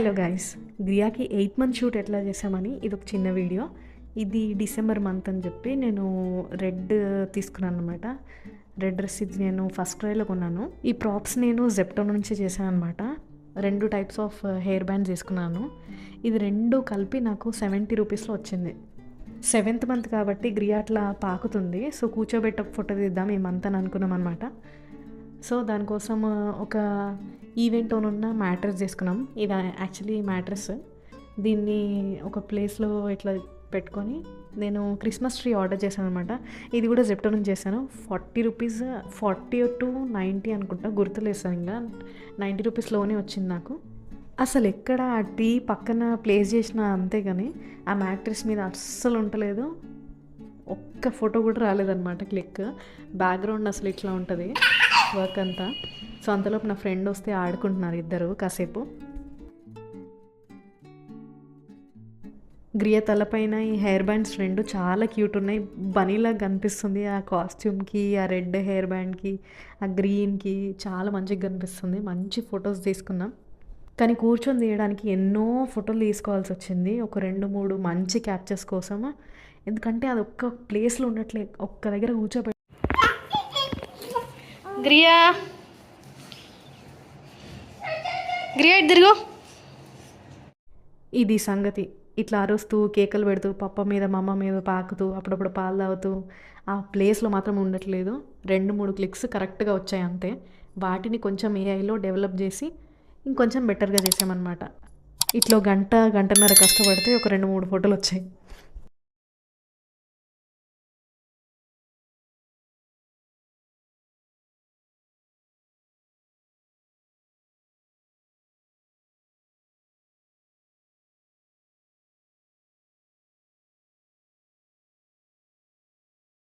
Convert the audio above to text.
Hello guys గ్రియాకి eighth month shoot ఎట్లా చేసామని ఇది ఒక చిన్న వీడియో ఇది డిసెంబర్ మంత్ అని చెప్పి నేను రెడ్ తీసుకున్నాను అనమాట రెడ్ డ్రెస్ ఇది నేను ఫస్ట్ క్రైలో కొన్నాను. ఈ ప్రాప్స్ నేను జెప్టో నుంచి చేశాను అనమాట రెండు టైప్స్ ఆఫ్ హెయిర్ బ్యాండ్స్ తీసుకున్నాను. ఇది రెండు కలిపి నాకు సెవెంటీ రూపీస్లో వచ్చింది. సెవెంత్ మంత్ కాబట్టి గ్రియా అట్లా పాకుతుంది. సో కూర్చోబెట్ట ఫోటో తీద్దాం ఈ మంత్ అని అనుకున్నాం అనమాట సో దానికోసం ఒక ఈవెంట్ ఉన్న మ్యాట్రెస్ తీసుకున్నాం ఇది యాక్చువల్లీ మ్యాట్రెస్. దీన్ని ఒక ప్లేస్లో ఇట్లా పెట్టుకొని నేను క్రిస్మస్ ట్రీ ఆర్డర్ చేశాను అనమాట ఇది కూడా జెప్టో నుంచి చేశాను. Forty rupees forty to ninety అనుకుంటా గుర్తులేసాను ఇంకా. నైంటీ రూపీస్లోనే వచ్చింది నాకు. అసలు ఎక్కడ ఆ టీ పక్కన ప్లేస్ చేసిన అంతే కానీ ఆ మ్యాట్రెస్ మీద అస్సలు ఉండలేదు ఒక్క ఫోటో కూడా రాలేదన్నమాట క్లిక్. బ్యాక్గ్రౌండ్ అసలు ఇట్లా ఉంటుంది. వర్క్ అంతా. సో అంతలోపు నా ఫ్రెండ్ వస్తే ఆడుకుంటున్నారు ఇద్దరు కాసేపు. గ్రియ తలపైన ఈ హెయిర్ బ్యాండ్స్ రెండు చాలా క్యూట్ ఉన్నాయి. బనీలా కనిపిస్తుంది ఆ కాస్ట్యూమ్కి ఆ రెడ్ హెయిర్ బ్యాండ్కి ఆ గ్రీన్కి చాలా మంచిగా కనిపిస్తుంది. మంచి ఫొటోస్ తీసుకున్నాం. కానీ కూర్చొని తీయడానికి ఎన్నో ఫోటోలు తీసుకోవాల్సి వచ్చింది. ఒక రెండు మూడు మంచి క్యాప్చర్స్ కోసం ఎందుకంటే అది ఒక్క ప్లేస్లో ఉండట్లే ఒక్క దగ్గర కూర్చోబెట్టి గ్రియా! గ్రేట్ తిరుగు. ఇది సంగతి. ఇట్లా అరుస్తూ కేకలు పెడుతూ పప్ప మీద మమ్మ మీద పాకుతూ అప్పుడప్పుడు పాలు తాగుతూ ఆ ప్లేస్లో మాత్రం ఉండట్లేదు. రెండు మూడు క్లిక్స్ కరెక్ట్గా వచ్చాయి అంతే. వాటిని కొంచెం ఏఐలో డెవలప్ చేసి ఇంకొంచెం బెటర్గా చేసామన్నమాట. ఇట్లా గంట గంటన్నర కష్టపడితే ఒక రెండు మూడు ఫోటోలు వచ్చాయి.